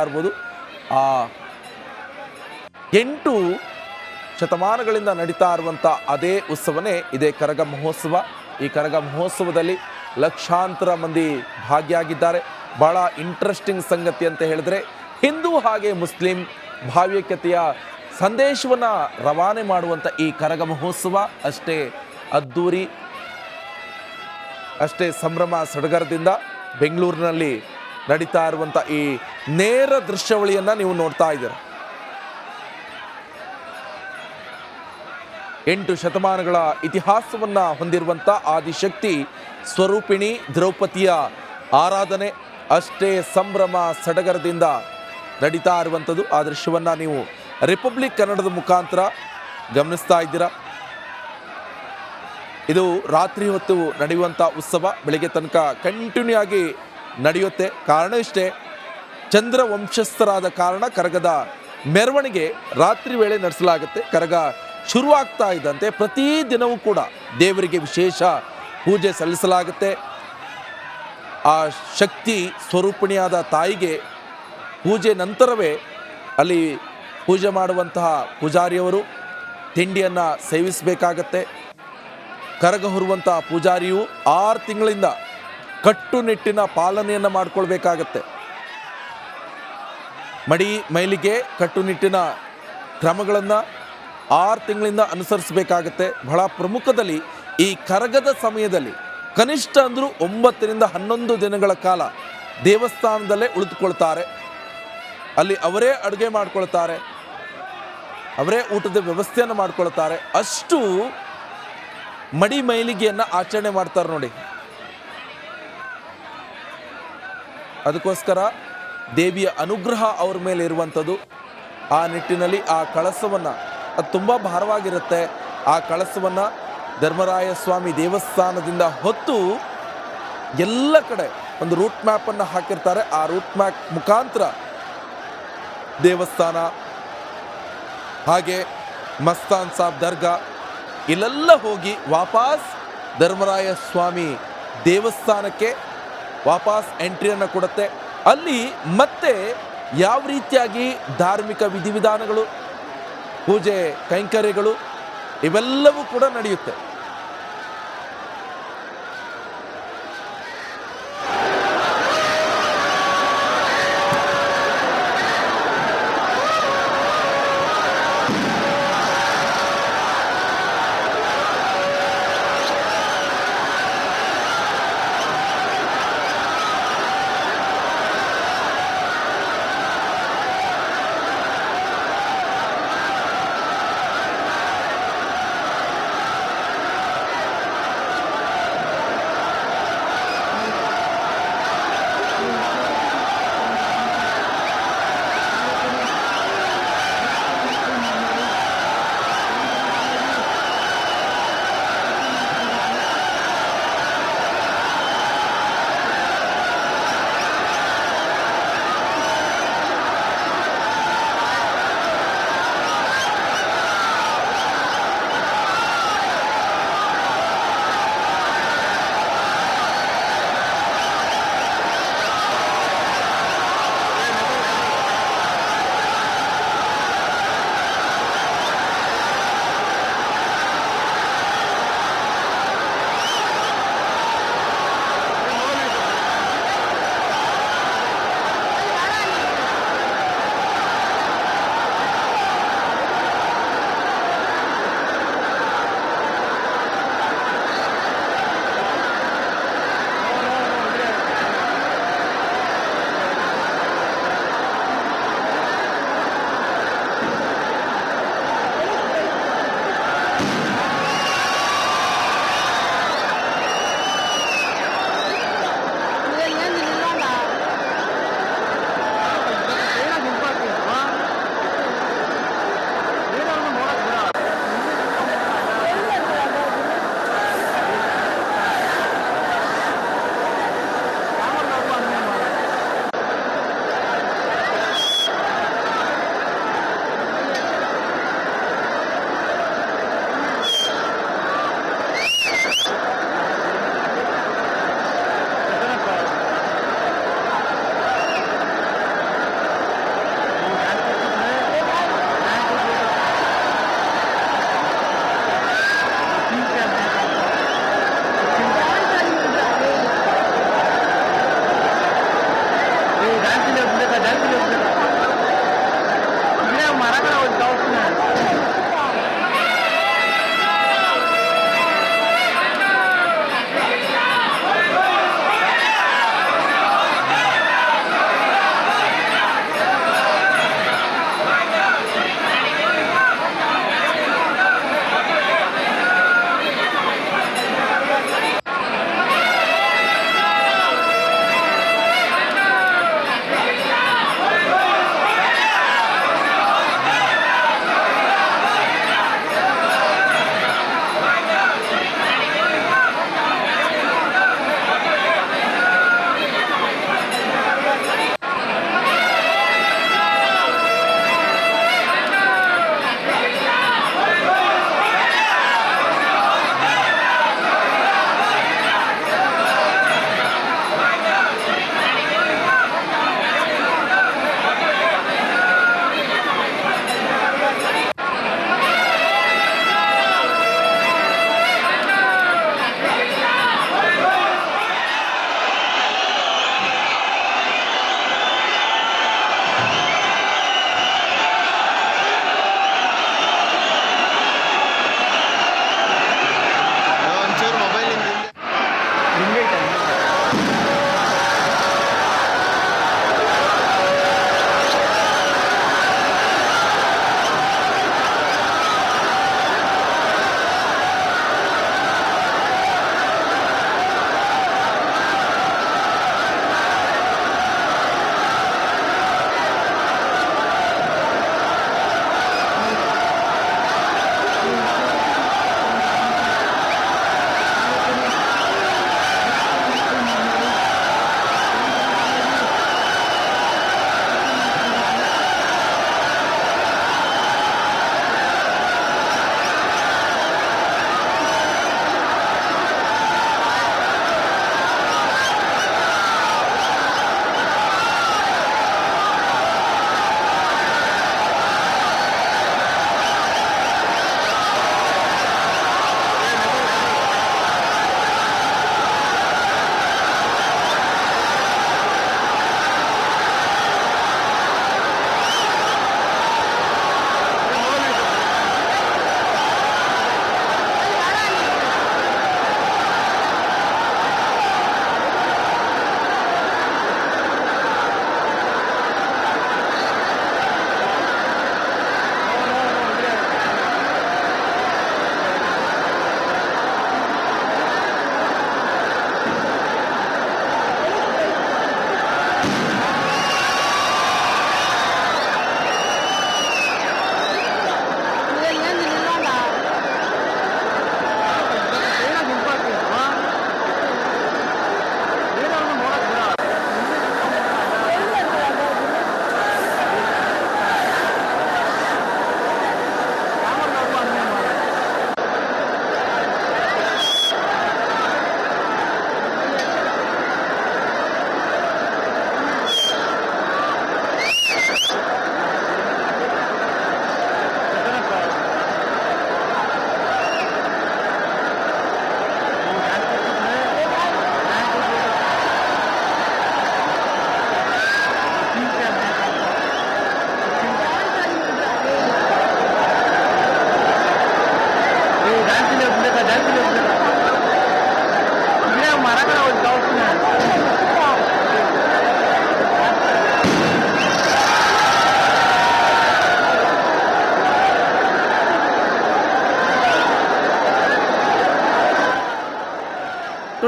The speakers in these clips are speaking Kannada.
ಇರ್ಬೋದು ಆ ಎಂಟು ಶತಮಾನಗಳಿಂದ ನಡೀತಾ ಇರುವಂಥ ಅದೇ ಉತ್ಸವನೇ ಇದೇ ಕರಗ ಮಹೋತ್ಸವ. ಈ ಕರಗ ಮಹೋತ್ಸವದಲ್ಲಿ ಲಕ್ಷಾಂತರ ಮಂದಿ ಭಾಗಿಯಾಗಿದ್ದಾರೆ. ಬಹಳ ಇಂಟ್ರೆಸ್ಟಿಂಗ್ ಸಂಗತಿ ಅಂತ ಹೇಳಿದ್ರೆ, ಹಿಂದೂ ಹಾಗೆ ಮುಸ್ಲಿಂ ಭಾವ್ಯಕತೆಯ ಸಂದೇಶವನ್ನು ರವಾನೆ ಮಾಡುವಂಥ ಈ ಕರಗ ಮಹೋತ್ಸವ ಅಷ್ಟೇ ಅದ್ದೂರಿ, ಅಷ್ಟೇ ಸಂಭ್ರಮ ಸಡಗರದಿಂದ ಬೆಂಗಳೂರಿನಲ್ಲಿ ನಡೀತಾ ಇರುವಂಥ ಈ ನೇರ ದೃಶ್ಯಾವಳಿಯನ್ನು ನೀವು ನೋಡ್ತಾ ಇದ್ದೀರ? ಎಂಟು ಶತಮಾನಗಳ ಇತಿಹಾಸವನ್ನ ಹೊಂದಿರುವಂಥ ಆದಿಶಕ್ತಿ ಸ್ವರೂಪಿಣಿ ದ್ರೌಪದಿಯ ಆರಾಧನೆ ಅಷ್ಟೇ ಸಂಭ್ರಮ ಸಡಗರದಿಂದ ನಡೀತಾ ಇರುವಂಥದ್ದು ಆ ದೃಶ್ಯವನ್ನ ನೀವು ರಿಪಬ್ಲಿಕ್ ಕನ್ನಡದ ಮುಖಾಂತರ ಗಮನಿಸ್ತಾ ಇದ್ದೀರಾ? ಇದು ರಾತ್ರಿ ಹೊತ್ತು ನಡೆಯುವಂಥ ಉತ್ಸವ. ಬೆಳಗ್ಗೆ ತನಕ ಕಂಟಿನ್ಯೂ ಆಗಿ ನಡೆಯುತ್ತೆ. ಕಾರಣ ಇಷ್ಟೇ ಚಂದ್ರ ವಂಶಸ್ಥರಾದ ಕಾರಣ ಕರಗದ ಮೆರವಣಿಗೆ ರಾತ್ರಿ ವೇಳೆ ನಡೆಸಲಾಗುತ್ತೆ. ಕರಗ ಶುರುವಾಗ್ತಾ ಇದ್ದಂತೆ ಪ್ರತಿ ದಿನವೂ ಕೂಡ ದೇವರಿಗೆ ವಿಶೇಷ ಪೂಜೆ ಸಲ್ಲಿಸಲಾಗುತ್ತೆ. ಆ ಶಕ್ತಿ ಸ್ವರೂಪಿಣಿಯಾದ ತಾಯಿಗೆ ಪೂಜೆ ನಂತರವೇ ಅಲ್ಲಿ ಪೂಜೆ ಮಾಡುವಂತಹ ಪೂಜಾರಿಯವರು ತಿಂಡಿಯನ್ನು ಸೇವಿಸಬೇಕಾಗತ್ತೆ. ಕರಗ ಹೊರುವಂತಹ ಪೂಜಾರಿಯು ಆರು ತಿಂಗಳಿಂದ ಕಟ್ಟುನಿಟ್ಟಿನ ಪಾಲನೆಯನ್ನು ಮಾಡಿಕೊಳ್ಬೇಕಾಗತ್ತೆ. ಮಡಿ, ಮೈಲಿಗೆ ಕಟ್ಟುನಿಟ್ಟಿನ ಕ್ರಮಗಳನ್ನು ಆರು ತಿಂಗಳಿಂದ ಅನುಸರಿಸಬೇಕಾಗತ್ತೆ. ಬಹಳ ಪ್ರಮುಖದಲ್ಲಿ ಈ ಕರಗದ ಸಮಯದಲ್ಲಿ ಕನಿಷ್ಠ ಅಂದರೂ ಒಂಬತ್ತರಿಂದ ಹನ್ನೊಂದು ದಿನಗಳ ಕಾಲ ದೇವಸ್ಥಾನದಲ್ಲೇ ಉಳಿದುಕೊಳ್ತಾರೆ. ಅಲ್ಲಿ ಅವರೇ ಅಡುಗೆ ಮಾಡ್ಕೊಳ್ತಾರೆ. ಅವರೇ ಊಟದ ವ್ಯವಸ್ಥೆಯನ್ನು ಮಾಡ್ಕೊಳ್ತಾರೆ. ಅಷ್ಟು ಮಡಿ, ಮೈಲಿಗೆಯನ್ನು ಆಚರಣೆ ಮಾಡ್ತಾರೆ ನೋಡಿ. ಅದಕ್ಕೋಸ್ಕರ ದೇವಿಯ ಅನುಗ್ರಹ ಅವ್ರ ಮೇಲೆ ಇರುವಂಥದ್ದು. ಆ ನಿಟ್ಟಿನಲ್ಲಿ ಆ ಕಳಸವನ್ನು, ಅದು ತುಂಬ ಭಾರವಾಗಿರುತ್ತೆ. ಆ ಕಳಸವನ್ನು ಧರ್ಮರಾಯ ಸ್ವಾಮಿ ದೇವಸ್ಥಾನದಿಂದ ಹೊತ್ತು ಎಲ್ಲ ಕಡೆ ಒಂದು ರೂಟ್ ಮ್ಯಾಪನ್ನು ಹಾಕಿರ್ತಾರೆ. ಆ ರೂಟ್ ಮ್ಯಾಪ್ ಮುಖಾಂತರ ದೇವಸ್ಥಾನ, ಹಾಗೆ ಮಸ್ತಾನ್ ಸಾಬ್ ದರ್ಗಾ, ಇಲ್ಲೆಲ್ಲ ಹೋಗಿ ವಾಪಸ್ ಧರ್ಮರಾಯ ಸ್ವಾಮಿ ದೇವಸ್ಥಾನಕ್ಕೆ ವಾಪಸ್ ಎಂಟ್ರಿಯನ್ನು ಕೊಡುತ್ತೆ. ಅಲ್ಲಿ ಮತ್ತೆ ಯಾವ ರೀತಿಯಾಗಿ ಧಾರ್ಮಿಕ ವಿಧಿವಿಧಾನಗಳು ಪೂಜೆ ಕೈಂಕರ್ಯಗಳು ಇವೆಲ್ಲವೂ ಕೂಡ ನಡೆಯುತ್ತೆ.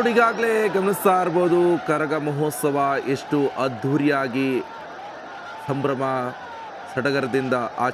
ನೋಡಿ ಈಗಾಗಲೇ ಗಮನಿಸ್ತಾ ಇರ್ಬೋದು ಕರಗ ಮಹೋತ್ಸವ ಎಷ್ಟು ಅದ್ಧೂರಿಯಾಗಿ ಸಂಭ್ರಮ ಸಡಗರದಿಂದ ಆಚ